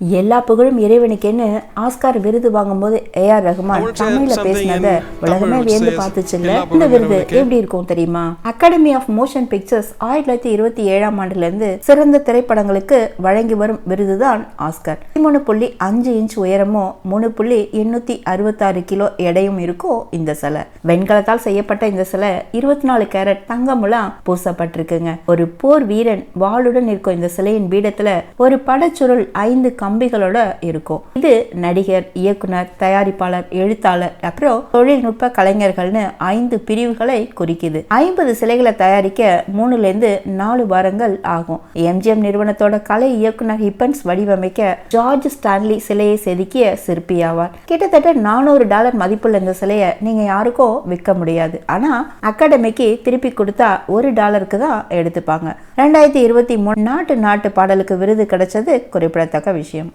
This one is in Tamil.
எல்லா புகழும் இறைவனுக்கேன்னு ஆஸ்கார் விருது வாங்கும்போது ரஹ்மான் want to say தமிழ்ல பேசினத உலகமே வியந்து பார்த்துச்சுல்ல இந்த விருது. எப்படி இருக்கும் தெரியுமா? அகாடமி ஆஃப் மோஷன் பிக்சர்ஸ் ஆயிரத்தி தொள்ளாயிரத்தி இருபத்தி ஏழாம் ஆண்டுல இருந்து சிறந்த திரைப்படங்களுக்கு வழங்கி வரும் விருதுதான் ஆஸ்கார். மூணு புள்ளி அஞ்சு இன்ச் உயரமும் மூணு புள்ளி எண்ணூத்தி அறுபத்தாறு கிலோ எடையும் இருக்கும் இந்த சிலை. வெண்கலத்தால் செய்யப்பட்ட இந்த சிலை இருபத்தி நாலு கேரட் தங்கமுலாம் பூசப்பட்டிருக்குங்க. ஒரு போர் வீரன் வாளுடன் இருக்கும் இந்த சிலையின் பீடத்துல ஒரு படச்சுருள் ஐந்து கம்பிகளோட இருக்கும். இது நடிகர் இயக்குனர் தயாரிப்பாளர் எழுத்தாளர் அப்புறம் தொழில்நுட்ப கலைஞர்கள்னு ஐந்து பிரிவுகளை குறிக்குது. ஐம்பது சிலைகளை தயாரிக்க மூணுல இருந்து நாலு வாரங்கள் ஆகும். எம்ஜிஎம் நிறுவனத்தோட கலை இயக்குனர் ஹிப்பன்ஸ் வடிவமைக்க ஜார்ஜ் ஸ்டான்லி சிலையை செதுக்கிய சிற்பி ஆவார் கிட்டத்தட்ட நானூறு டாலர் மதிப்புள்ள இந்த சிலையை நீங்க யாருக்கும் விற்க முடியாது. ஆனா அகாடமிக்கு திருப்பி கொடுத்தா ஒரு டாலருக்கு தான் எடுத்துப்பாங்க. ரெண்டாயிரத்தி இருபத்தி மூணு நாட்டு நாட்டு பாடலுக்கு விருது கிடைச்சது குறிப்பிடத்தக்க விஷயம். ким.